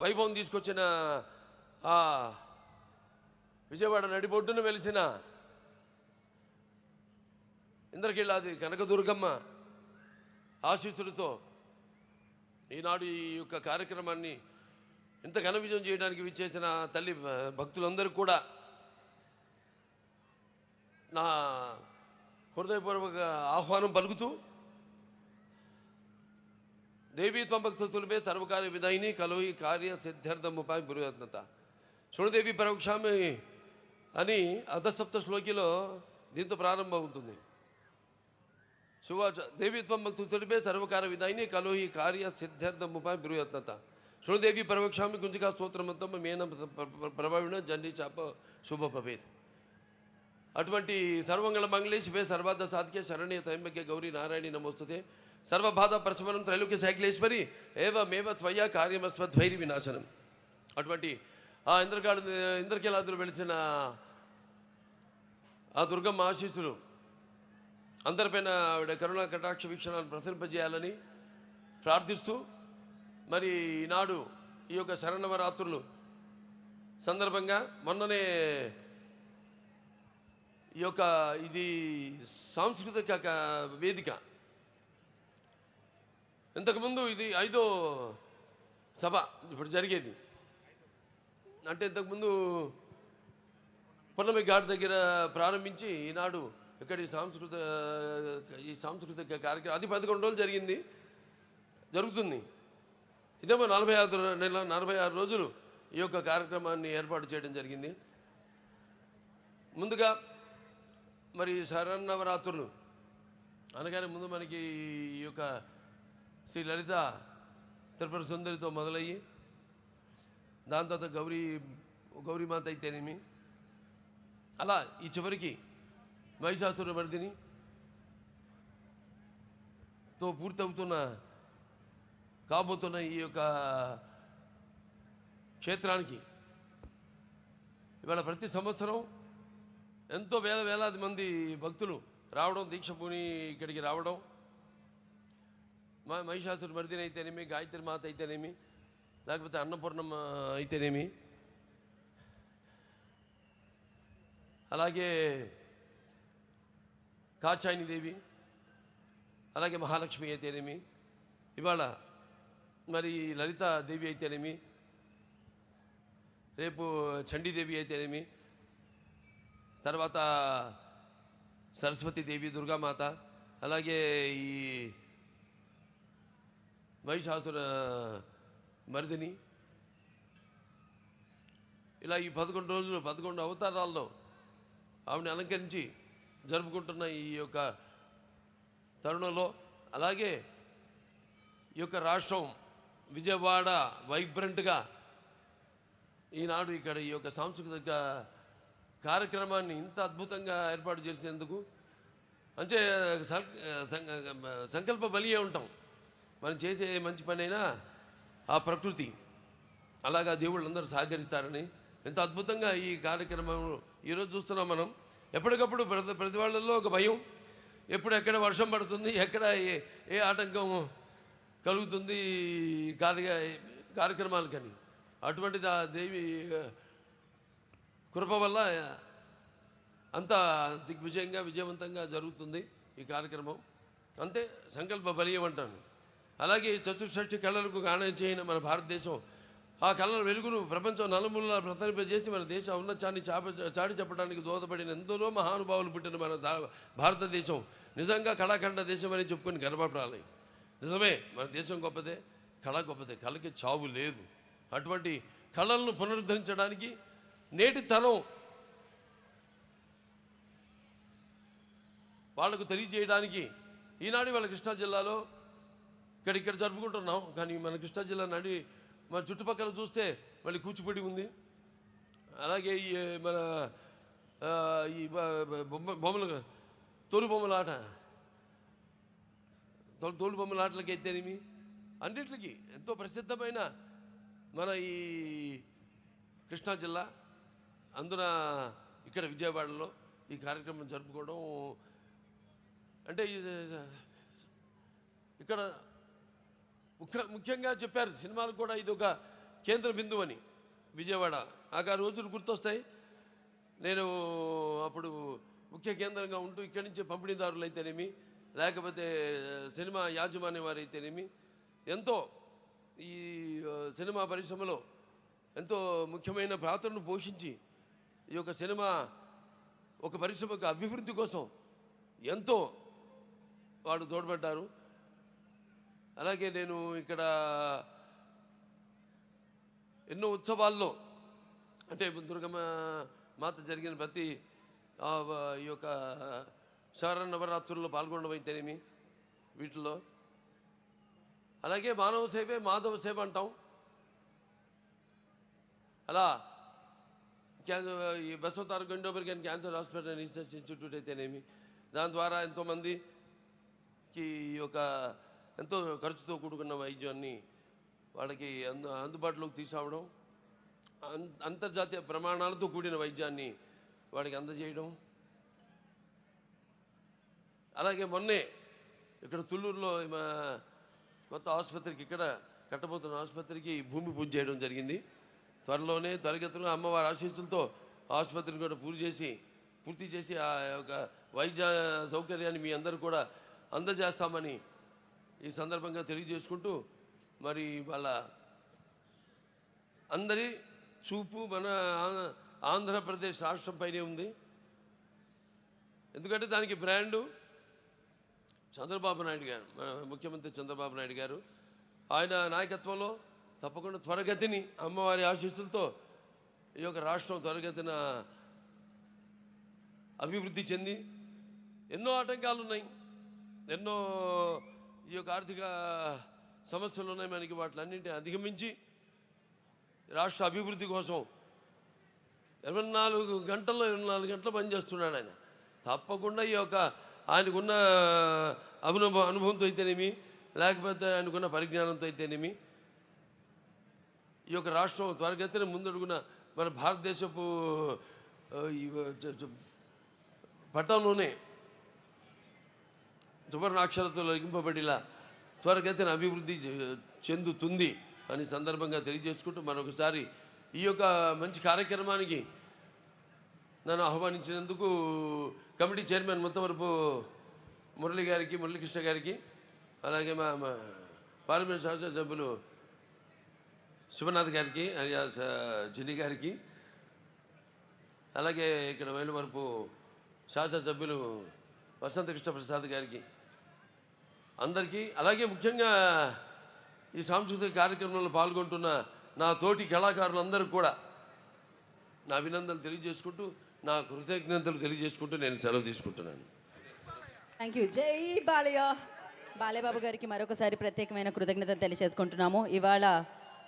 వైభవం తీసుకొచ్చిన ఆ విజయవాడ నడిబొడ్డున వెలిసిన ఇంద్రకీళ్ళాది కనకదుర్గమ్మ ఆశీస్సులతో ఈనాడు ఈ యొక్క కార్యక్రమాన్ని ఇంత ఘన విజయం చేయడానికి విచ్చేసిన తల్లి భక్తులందరూ కూడా నా హృదయపూర్వక ఆహ్వానం పలుకుతూ దేవీ త్వంభక్తులమే సర్వకార్య విధాయిని కలవి కార్య సిద్ధార్థముపాయ పురుయత్నత శృణదేవి పరోక్షామి అని అధసప్త శ్లోకిలో దీంతో ప్రారంభమవుతుంది శివాచ దేవీత్వం భక్తుడిపే సర్వకార విధాయిని కలోహి కార్య సిద్ధార్థముపాయ బృహత్నత శృణదేవి పరోక్షామి గుంజికా స్తోత్రమంతం మేన ప్రభావిణ జండి చాప శుభ భవేత్. అటువంటి సర్వంగళ మంగళే శివే సర్వార్థ సాధికే శరణ్య త్రయంబక్య గౌరీ నారాయణి నమోస్తుతే సర్వబాధ ప్రశమనం త్రైలోక్య సైక్లేశ్వరి ఏవమేవ త్వయ కార్యమస్వద్వైరి వినాశనం. అటువంటి ఆ ఇంద్రకాడు ఇంద్రకీలాదులు వెలిచిన ఆ దుర్గమ్మ ఆశీస్సులు అందరిపైన ఆవిడ కరుణా కటాక్ష వీక్షణాలను ప్రసరింపజేయాలని ప్రార్థిస్తూ మరి ఈనాడు ఈ యొక్క శరణవరాత్రులు సందర్భంగా మొన్ననే ఈ యొక్క ఇది సాంస్కృతిక వేదిక ఇంతకుముందు ఇది ఐదో సభ ఇప్పుడు జరిగేది. అంటే ఇంతకుముందు పున్నమి ఘాట్ దగ్గర ప్రారంభించి ఈనాడు ఇక్కడ ఈ సాంస్కృత ఈ సాంస్కృతిక కార్యక్రమం అది పదకొండు రోజులు జరిగింది జరుగుతుంది. ఇదేమో నలభై ఆరు నెల నలభై ఆరు రోజులు ఈ యొక్క కార్యక్రమాన్ని ఏర్పాటు చేయడం జరిగింది. ముందుగా మరి శరన్నవరాత్రులు. అనగానే ముందు మనకి ఈ యొక్క శ్రీ లలిత త్రిపుర సుందరితో మొదలయ్యి దాని తర్వాత గౌరీ గౌరీమాత అయితేనేమి అలా ఈ చివరికి మహిషాసుర మర్దిని తో పూర్తవుతున్న కాబోతున్న ఈ యొక్క క్షేత్రానికి ఇవాళ ప్రతి సంవత్సరం ఎంతో వేల వేలాది మంది భక్తులు రావడం దీక్ష పూని ఇక్కడికి రావడం మా మహిషాసుర మర్దిని అయితేనేమి గాయత్రి మాత అయితేనేమి లేకపోతే అన్నపూర్ణమ్మ అయితేనేమి. అలాగే కాచాయిని దేవి అలాగే మహాలక్ష్మి అయితేనేమి. ఇవాళ మరి లలిత దేవి అయితేనేమి. రేపు చండీదేవి అయితేనేమి. తర్వాత సరస్వతి దేవి దుర్గామాత అలాగే ఈ మహిషాసుర మరిదిని. ఇలా ఈ పదకొండు రోజులు పదకొండు అవతారాల్లో ఆవిడని అలంకరించి జరుపుకుంటున్న ఈ యొక్క తరుణంలో అలాగే ఈ యొక్క రాష్ట్రం విజయవాడ వైబ్రెంట్గా ఈనాడు ఇక్కడ ఈ యొక్క సాంస్కృతిక కార్యక్రమాన్ని ఇంత అద్భుతంగా ఏర్పాటు చేసినందుకు అంటే సం- సంకల్ప బలియే ఉంటాం. మనం చేసే మంచి పనైనా ఆ ప్రకృతి అలాగా దేవుళ్ళందరూ సహకరిస్తారని ఎంత అద్భుతంగా ఈ కార్యక్రమం ఈరోజు చూస్తున్నాం మనం. ఎప్పటికప్పుడు ప్రతి ప్రతి వాళ్ళల్లో ఒక భయం. ఎప్పుడు ఎక్కడ వర్షం పడుతుంది ఎక్కడ ఏ ఏ ఆటంకం కలుగుతుంది ఈ కార్య కార్యక్రమాలకని. అటువంటి ఆ దేవి కృప వల్ల అంత దిగ్విజయంగా విజయవంతంగా జరుగుతుంది ఈ కార్యక్రమం. అంతే సంకల్ప బలీయం అంటాను. అలాగే చతుర్షష్టి కళలకు గానం చేయని మన భారతదేశం ఆ కళల వెలుగును ప్రపంచం నలుమూలలా ప్రసరింపజేసి మన దేశ ఉన్నతాన్ని చాప చాటి చెప్పడానికి దోహదపడిన ఎందరో మహానుభావులు పుట్టిన మన భారతదేశం. నిజంగా కళాఖండ దేశం అని చెప్పుకొని గర్వపడాలి. నిజమే మన దేశం గొప్పదే కళ గొప్పదే కళకి చావు లేదు. అటువంటి కళలను పునరుద్ధరించడానికి నేటి తరం వాళ్ళకు తెలియజేయడానికి ఈనాడు వాళ్ళ కృష్ణా జిల్లాలో ఇక్కడ ఇక్కడ జరుపుకుంటున్నాం. కానీ మన కృష్ణా జిల్లా నడి మన చుట్టుపక్కల చూస్తే మళ్ళీ కూచిపూడి ఉంది. అలాగే ఈ మన ఈ బొమ్మ బొమ్మలు తోలు బొమ్మల ఆట. తోలు తోలు బొమ్మల ఆటలకి అయితేనేమి అన్నిటికీ ఎంతో ప్రసిద్ధమైన మన ఈ కృష్ణా జిల్లా. అందున ఇక్కడ విజయవాడలో ఈ కార్యక్రమం జరుపుకోవడం. అంటే ఇక్కడ ముఖ్య ముఖ్యంగా చెప్పారు సినిమాలు కూడా ఇది ఒక కేంద్ర బిందువు అని విజయవాడ. నాకు ఆ రోజులు గుర్తొస్తాయి. నేను అప్పుడు ముఖ్య కేంద్రంగా ఉంటూ ఇక్కడి నుంచే పంపిణీదారులు అయితేనేమి లేకపోతే సినిమా యాజమాన్యం వారైతేనేమి ఎంతో ఈ సినిమా పరిశ్రమలో ఎంతో ముఖ్యమైన పాత్రను పోషించి ఈ యొక్క సినిమా ఒక పరిశ్రమకు అభివృద్ధి కోసం ఎంతో వాడు తోడ్పడ్డారు. అలాగే నేను ఇక్కడ ఎన్నో ఉత్సవాల్లో అంటే దుర్గమ్మ మాత జరిగిన ప్రతి ఈ యొక్క శరణ నవరాత్రుల్లో పాల్గొనడం అయితేనేమి వీటిలో అలాగే మానవ సేవే మాధవ సేవ అంటాం. అలా క్యాన్సర్ ఈ బసవతార గండోబర్గన్ క్యాన్సర్ హాస్పిటల్ రీసెర్చ్ ఇన్స్టిట్యూట్ అయితేనేమి దాని ద్వారా ఎంతోమందికి ఈ యొక్క ఎంతో ఖర్చుతో కూడుకున్న వైద్యాన్ని వాళ్ళకి అందు అందుబాటులోకి తీసుకురావడం అం- అంతర్జాతీయ ప్రమాణాలతో కూడిన వైద్యాన్ని వాడికి అందజేయడం. అలాగే మొన్నే ఇక్కడ తుళ్ళూరులో మా కొత్త ఆసుపత్రికి ఇక్కడ కట్టబోతున్న ఆసుపత్రికి భూమి పూజ చేయడం జరిగింది. త్వరలోనే తరగతులు అమ్మవారి ఆశీస్సులతో ఆసుపత్రిని కూడా పూర్తి చేసి పూర్తి చేసి ఆ యొక్క వైద్య సౌకర్యాన్ని మీ అందరూ కూడా అందజేస్తామని ఈ సందర్భంగా తెలియజేసుకుంటూ మరి వాళ్ళ అందరి చూపు మన ఆంధ్రప్రదేశ్ రాష్ట్రంపైనే ఉంది. ఎందుకంటే దానికి బ్రాండు చంద్రబాబు నాయుడు గారు ముఖ్యమంత్రి చంద్రబాబు నాయుడు గారు ఆయన నాయకత్వంలో తప్పకుండా త్వరగతిని అమ్మవారి ఆశీస్సులతో ఈ యొక్క రాష్ట్రం త్వరగతిన అభివృద్ధి చెంది. ఎన్నో ఆటంకాలు ఉన్నాయి ఎన్నో ఈ యొక్క ఆర్థిక సమస్యలు ఉన్నాయి మనకి వాటిలన్నింటినీ అధిగమించి రాష్ట్ర అభివృద్ధి కోసం ఇరవై నాలుగు గంటల్లో ఇరవై నాలుగు గంటలు పనిచేస్తున్నాడు ఆయన. తప్పకుండా ఈ యొక్క ఆయనకున్న అనుభవం అనుభవంతో అయితేనేమి లేకపోతే ఆయనకున్న పరిజ్ఞానంతో అయితేనేమి ఈ యొక్క రాష్ట్రం త్వరగతిన ముందడుగున మన భారతదేశపు పట్టంలోనే సువర్ణాక్షరతో లింపబడిలా త్వరగతిన అభివృద్ధి చె- చెందుతుంది అని సందర్భంగా తెలియజేసుకుంటూ మరొకసారి ఈ యొక్క మంచి కార్యక్రమానికి నన్ను ఆహ్వానించినందుకు కమిటీ చైర్మన్ ముత్తవరపు మురళి గారికి మురళీకృష్ణ గారికి అలాగే మా మా పార్లమెంట్ శాసన సభ్యులు శివనాథ్ గారికి alias, గారికి అలాగే ఇక్కడ వేలువరపు శాసనసభ్యులు వసంతకృష్ణ ప్రసాద్ గారికి అందరికీ అలాగే ముఖ్యంగా ఈ సాంస్కృతిక కార్యక్రమంలో పాల్గొంటున్న నా తోటి కళాకారులందరూ కూడా నా అభినందనలు తెలియజేసుకుంటూ నా కృతజ్ఞతలు తెలియజేసుకుంటూ నేను సెలవు తీసుకుంటున్నాను. థ్యాంక్ యూ జై బాలయ్య. బాలయ్యబాబు గారికి మరొకసారి ప్రత్యేకమైన కృతజ్ఞతలు తెలియజేసుకుంటున్నాము. ఇవాళ